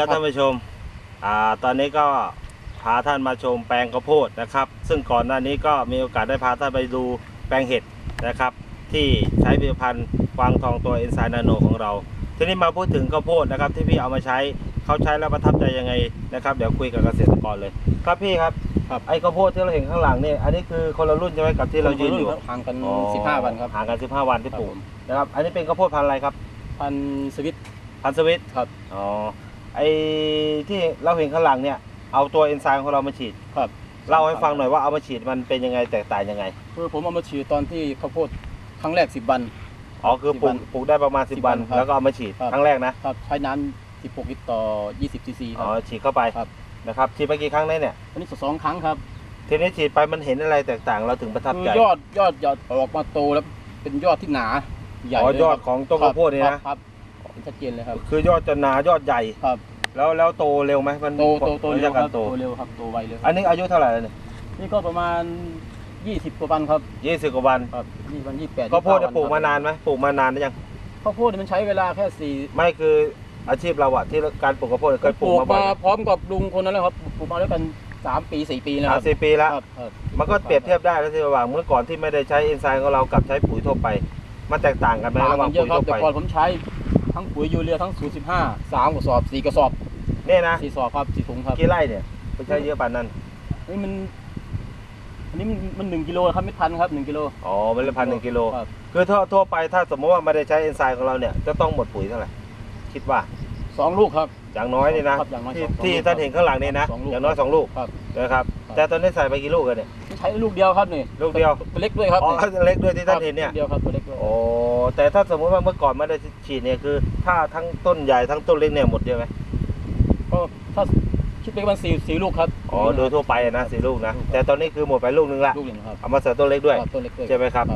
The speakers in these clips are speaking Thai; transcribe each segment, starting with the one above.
วัสดีครับท่านผู้ชมอ่าตอนนี้ก็พาท่านมาชมแปลงข้าวโพดนะครับ ซึ่งก่อนหน้านี้ก็มีโอกาสได้พาท่านไปดูแปลงเห็ดนะครับ ที่ใช้ผลิตภัณฑ์ฟางทองตัวเอนไซม์นาโนของเรา ทีนี้มาพูดถึงข้าวโพดนะครับที่พี่เอามาใช้เขาใช้แล้วประทับใจยังไงนะครับเดี๋ยวคุยกับเกษตรกรเลย ครับพี่ครับครับไอ้ข้าวโพดที่เราเห็นข้างหลังเนี่ยอันนี้คือคนละรุ่นใช่ไหมกับที่เรายืนอยู่ห่างกัน อ๋อ15 วันครับห่างกัน 15 วันที่ปลูกครับผมนะครับอันนี้เป็นข้าวโพดพันธุ์อะไรครับ พันธุ์สวิต พันธุ์สวิตครับ อ๋อ ไอ้ที่เราเห็นข้างหลังเนี่ย เอาตัวเอนไซม์ของเรามาฉีดครับเล่าให้ฟังหน่อยว่าเอามาฉีดมันเป็นยังไงแตกต่างยังไงคือผมเอามาฉีดตอนที่ข้าวโพดครั้งแรก10วัน อ๋อคือปลูก10วันปลูกได้ประมาณ10วันครับแล้วก็เอามาฉีดครับครั้งแรกนะครับใช้น้ำ16ลิตรต่อ20ซีซีคอ๋รัอบฉีดเข้าไปครับนะครับฉีดไปกี่ครั้งได้เนี่ยอันนี้สองครั้งครับทีนี้ฉีดไปมันเห็นอะไรแตกต่างเราถึงประทับคืใจอยอดยอดยอดออกมาโตแล้วเป็นยอดที่หนาใหญ่อ๋อเลยยอดครับของต้นข้าวโพดนี่ครันะบครับเห็น ชัดเจนเลยครับ คือยอดจะหนายอดใหญ่ครับ แล้วแล้วโตเร็วไหมมันโตโตโตระเร็ยะวคการัรบโตโตเร็วครับโตไวเลยคอัรับนนี้อายุเท่าไหร่แล้วเนี่ยนี่ก็ประมาณ 20 กว่าวันครับยี่สิบกว่าวันครับนี่วัน28ข้าวโพดเนี่ย29ปลูกวัมานานไหมปลูกมานานหรือยังข้าวโพดเนี่ยมันใช้เวลาแค่สี่ไม่คืออาชีพเราอะที่การปลูกข้าวโพดเคยปปลูลูกกมาบ่อยมาพร้อมกับลุงคนนั้นแหละครับปลูกมาด้วยกันสามปีสี่ปีแล้วคสารัมบสี่ปีแล้วครับครับมันก็เปรียบเทียบได้แล้วที่ระหว่างเมื่อก่อนที่ไม่ได้ใช้เอนไซม์ของเรากับใช้ปุ๋ยทั่วไป มันแตกต่างกันไหมต่างระหกัว่างนเยปุ๋ยอะครับทั่วแต่ไปก่อนผมใช้ ทั้งปุ๋ยยูเรียทั้งสูตรสิบห้าสามกระสอบสี่กระสอบเนี่ยนะสี่สอบครับสี่ถุงครับกี่ไร่เนี่ยไปใช้เยอะปานนั้นนี่มันอันนี้มันมันหนึ่งกิโลครับไม่ทันครับหนึ่งกิโลอ๋อมันละพันหนึ่งกิโลครับคือทั่วทั่วไปถ้าสมมติว่าไม่ได้ใช้เอนไซม์ของเราเนี่ยจะต้องหมดปุ๋ยเท่าไหร่คิดว่าสองลูกครับ อย่างน้อยนี่นะครับอย่างน้อยที่สองสองที่ลูกท่านเห็นข้างหลังนี่นะสองลูกอย่างน้อยสองลูกครับนะครับครับ แต่ตอนนี้ใส่ไปกี่ลูกกันเนี่ยไม่ ใช้ลูกเดียวครับนี่ลูกเดียว ตัวเล็กด้วยครับอ๋อนี่เล็กด้วยที่ท่านเห็นเนี่ยลูกเดียวครับตัวเล็กด้วยโอ้แต่ถ้าสมมติว่าเมื่อก่อนไม่ได้ฉีดเนี่ยคือ ถ้าทั้งต้นใหญ่ทั้งต้นเล็กเนี่ยหมดเยอะไหมก็ถ้าคิดเป็นวันสี่สี่ลูกครับอ๋อโดยทั่วไปนะสี่ลูกนะแต่ตอนนี้คือหมดไปลูกนึงละลูกหนึ่งครับเอามาใส่ต้นเล็กด้วยครับตัวเล็กด้วยใช่ไหมครับ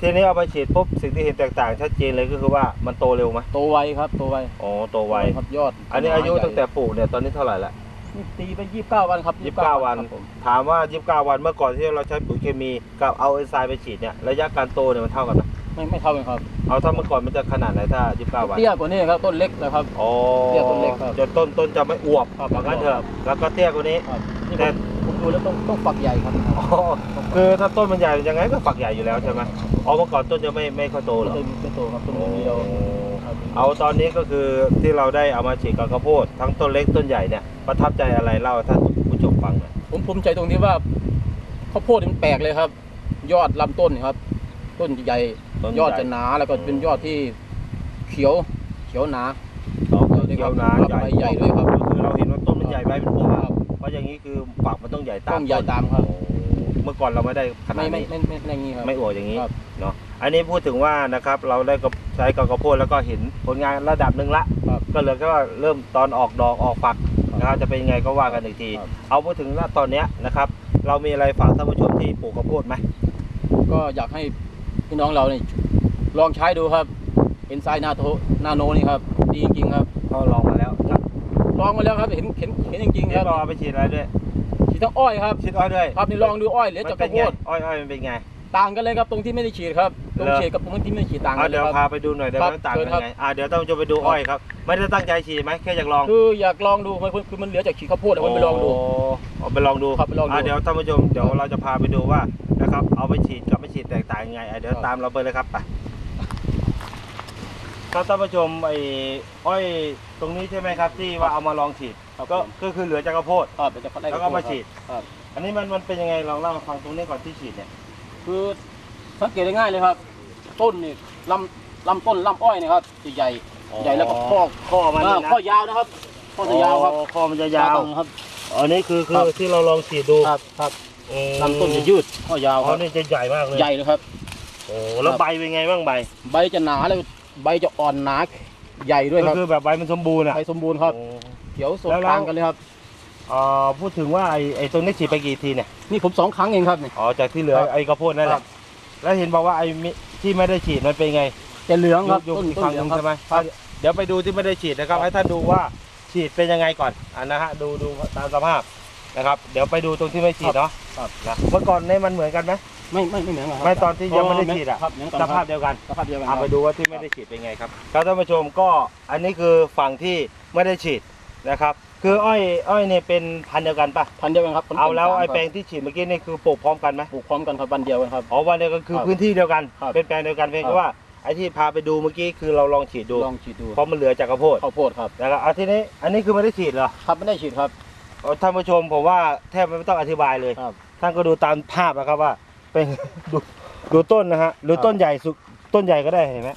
ทีนี้เอาไปฉีดปุ๊บสิ่งที่เห็นแตกต่างชัดเจนเลยก็คือว่ามันโตเร็วไหมโตไวครับโตไวอ๋อโตไวครับยอด อันนี้อายุใหญ่ตั้งแต่ปลูกเนี่ยตอนนี้เท่าไหร่ละนี่ ตีไปยี่สิบเก้าวันครับยี่สิบเก้าวัน ครับผมถามว่ายี่สิบเก้าวันเมื่อก่อนที่เราใช้ปุ๋ยเคมีกับเอาเอนไซม์ไปฉีดเนี่ยระยะการโตเนี่ยมันเท่ากันไหมไม่ไม่เท่ากันครับเอาถ้าเมื่อก่อนมันจะขนาดไหนถ้ายี่สิบเก้าวันเตี้ยกว่านี้ครับต้นเล็กนะครับ อ๋อเตี้ยต้นเล็กครับจนต้นต้นจะไม่อวบครับ ว่างั้นเถอะแล้วก็เตี้ยกว่านี้ ครับนี่แต่ ผมผมดูแล้วต้องต้องฝักใหญ่ครับอ๋อคือถ้าต้นมันใหญ่ยังไงก็ฝักใหญ่อยู่แล้วใช่ไหมอ๋อเมื่อก่อนต้นจะไม่ไม่ค่อยโตเหรอต้นไม่โตครับต้นเดียวครับ เอาตอนนี้ก็คือที่เราได้เอามาฉีดกับข้าวโพดทั้งต้นเล็กต้นใหญ่เนี่ยประทับใจอะไรเล่าให้ท่านผู้ชมฟังหน่อยผมภูมิใจตรงที่ว่าข้าวโพดนี่มันแปลกเลยครับ ยอดลำต้นนี่ครับ ต้นใหญ่ต้นยอดใหญ่จะหนาแล้วก็เป็นยอดที่เขียวเขียวหนาอ๋อเขียวหนาครับใบใหญ่ด้วยครับ ก็คือเราเห็นว่าต้นมันใหญ่ใบมันอวบครับเพราะอย่างนี้คือฝักมันต้องใหญ่ตามต้องใหญ่ตามครับ โอ้ เมื่อก่อนเราไม่ได้ขนาไม่ดไม่นี้ไม่ไม่ไม่อย่างนี้ครับ ไม่อวบอย่างนี้ครับ เนาะอันนี้พูดถึงว่านะครับเราได้กับใช้กับข้าวโพดแล้วก็เห็นผลงานระดับหนึ่งละ ครับ ก็เหลือแค่ว่าเริ่มตอนออกดอกออกฝักครับนะครับจะเป็นยังไงก็ว่ากันอีกที ครับ เอาพูดถึงณตอนเนี้ยนะครับ เรามีอะไรฝากท่านผู้ชมที่ปลูกข้าวโพดไหมก็อยากให้พี่น้องเราเนี่ยลองใช้ดูครับเอนไซนาโตนาโนนี่ครับดีจริงๆครับ ก็ลองมาแล้วครับลองมาแล้วครับเห็นเห็นเห็นจริงๆคเดี๋ยรัวบเราเอาไปฉีดอะไรด้วยฉีด ทั้งอ้อยครับฉีดอ้อยด้วยครับนี่ลองดูอ้อยเหลือมัจากเป็ข้านวโพไงดอ้อยอ้อยมันเป็นไง ต่างกันเลยครับตรงที่ไม่ได้ฉีดครับตรงเหรอฉีดกับตรงที่ไม่ได้ฉีดต่างกัเอานเลเดี๋ยยวครับพาไปดูหน่อยเดี๋ยวครับมันต่างกันเชิญครับยังไงอ่าเดี๋ยวต้องจะไปดูครับอ้อยครับ ไม่ได้ตั้งใจฉีดไหมแค่อยากลองคืออยากลองดูมันคือมันเหลือจากฉีดข้าวโพดอะมันไปลองดูเอาไปลองดูครับไปลองดูาเดี๋ยวท่านผู้ชมเดี๋ยวเราจะพาไปดูว่านะครับเอาไปฉีดกับไม่ฉีดแตกต่างยังไงอะเดี๋ยวครับตามเราไปเลยครับไป ครับท่านผู้ชมไอ้อ้อยตรงนี้ใช่ไหมครับ ที่ว่าเอามาลองฉีดครับก็ผม ก็คือเหลือจากข้าวโพด ครับเดี๋ยวจะคัดไล่แล้วก็มาฉีด ครับอันนี้มันมันเป็นยังไงลองเล่ามาฟังตรงนี้ก่อนที่ฉีดเนี่ยคือสังเกตได้ง่ายเลยครับ ต้นนี่ลำลำต้นลำอ้อยนะครับจะใหญ่ใหญ่แล้วก็ข้อข้อมันอ่านี่นะข้อยาวนะครับข้อจะยาวครับอ๋อข้อมันจะยาวตรงครับ อันนี้คือคืครัอบ ที่เราลองฉีดดูครับครับอืมลำต้นจะยืดข้อยาวอ๋คอรับนี่จะใหญ่มากเลยใหญ่เลยครับ โอ้แล้วครับใบเป็นไงบ้างใบ ใบจะหนาแล้ว ใบจะอ่อนหนาใหญ่ด้วยคก็รับคือแบบใบมันสมบูรณ์อะใบสมบูรณ์ครับโอ้ เขียวสดแล้วแล้ว ต่างกันเลยครับ เอ่อพูดถึงว่าไอ้ไอ้ตรงนี้ฉีดไปกี่ทีเนี่ยนี่ผมสองครั้งเองครับนี่อ๋อจากที่เหลือครับไอ้กระโพดนั่นแหครัละบ แล้วเห็นบอกว่าไอ้มิที่ไม่ได้ฉีดมันเป็นไงจะเหลืองครับยุบต้นอีกต้ฝั่นงเหหลือนึงงครับใช่ไหมครับเดี๋ยวไปดูที่ไม่ได้ฉีดนะครับครับ ให้ท่านดูว่าฉีดเป็นยังไงก่อนอ่านะฮะดูดูตามสภาพนะครับ เดี๋ยวไปดูตรงที่ไม่ฉีดเนาะครับ นะเมื่อก่อนเนี่ยมันเหมือนกันไหม ไม่ไม่ไม่เหมือนกันครับไม่ตอนที่ยังไม่ได้ฉีดอะครับเหมือนกันสครับภาพเดียวกันสภาพเดียวกันคเอารับไปดูว่าที่ไม่ได้ฉีดเป็นไงครับครับท่านผู้ชมก็อันนี้คือฝั่งที่ไม่ได้ฉีดนะครับ คืออ้อยอ้อยเนี่ยเป็นพันธุ์เดียวกันปะพันเดียวกันครับเอาแล้วสมไอ้ครับแปลงที่ฉีดเมื่อกี้นี่คือปลูกพร้อมกันไหมปลูกพร้อมกันครับวันเดียวกันครับอ๋อวันเดียวกันคือครับพื้นที่เดียวกันครับเป็นแปลงเดียวกันเพียงครัแค่บว่าไอ้ที่พาไปดูเมื่อกี้คือเราลองฉีดดูลองฉีดดูเพราะมันเหลือจากข้าวโพดข้าวโพดครับนะครับเอาทีนี้อันนี้คือไม่ได้ฉีดเหรอครับไม่ได้ฉีดครับเอาท่านผู้ชมผมว่าแทบไม่ต้องอธิบายเลยครับท่านก็ดูตามภาพนะครับว่า เป็นดูดูต้นนะฮะหรือครับต้นใหญ่สุดต้นใหญ่ก็ได้เห็นไหม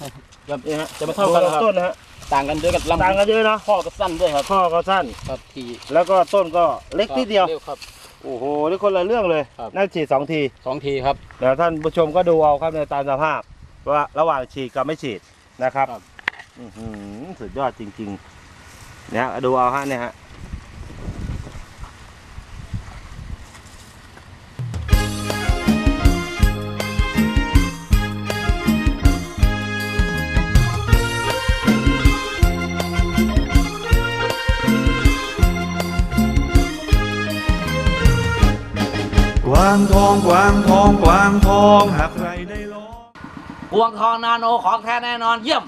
แบบนี้ฮะจะไม่เท่ากันดูนะครับต้นนะฮะต่างกันด้วยกันลำต่างกันเยอะนะข้อก็สั้นด้วยครับข้อก็สั้นครับทีแล้วก็ต้นก็เล็กนิดเดียวร็ครับโอ้โหนี่คนละเรื่องเลยครับนั่นฉีดสองทีสองทีครับเดี๋ยวท่านผู้ชมก็ดูเอาครับในตามสภาพว่าระหว่างฉีดกับไม่ฉีดนะครับครับอื้อหือสุดยอดจริงๆเนี่ยดูเอาฮะเนี่ยฮะ วางทองกวางทองกวางทองหากใครได้ลอง กวางทองนาโนของแท้แน่นอนเยี่ยม